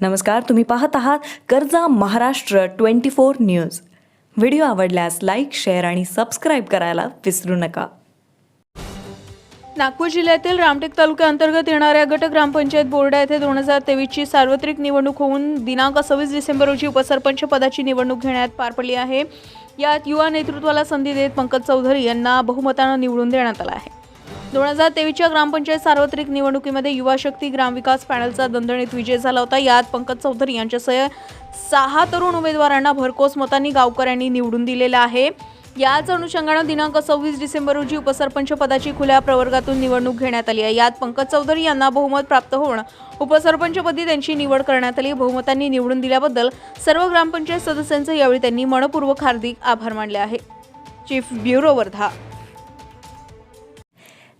नमस्कार तुम्ही पाहत आहात कर्जा Maharashtra twenty four news. Video आवडल्यास लाईक शेअर आणि सबस्क्राईब करायला विसरू नका. नागपूर जिल्ह्यातील रामटेक तालुक्याअंतर्गत येणाऱ्या गट ग्रामपंचायत बोर्डा येथे दोन हजार तेवीसची सार्वत्रिक निवडणूक होऊन दिनांक सव्वीस डिसेंबर रोजी उपसरपंच पदाची निवडणूक घेण्यात पार पडली आहे. यात युवा नेतृत्वाला संधी देत पंकज चौधरी यांना बहुमतानं निवडून देण्यात आलं आहे. दोन हजार तेवीसच्या ग्रामपंचायत सार्वत्रिक निवडणुकीमध्ये युवा शक्ती ग्रामविकास पॅनलचा दणदणीत विजय झाला होता. यात पंकज चौधरी यांच्यासह सहा तरुण उमेदवारांना भरकोस मतांनी गावकऱ्यांनी निवडून दिलेलं आहे. याच अनुषंगानं दिनांक सव्वीस डिसेंबर रोजी उपसरपंच पदाची खुल्या प्रवर्गातून निवडणूक घेण्यात आली आहे. यात पंकज चौधरी यांना बहुमत प्राप्त होऊन उपसरपंचपदी त्यांची निवड करण्यात आली. बहुमतांनी निवडून दिल्याबद्दल सर्व ग्रामपंचायत सदस्यांचे यावेळी त्यांनी मनपूर्वक हार्दिक आभार मानले आहे. Chief bureau Wardha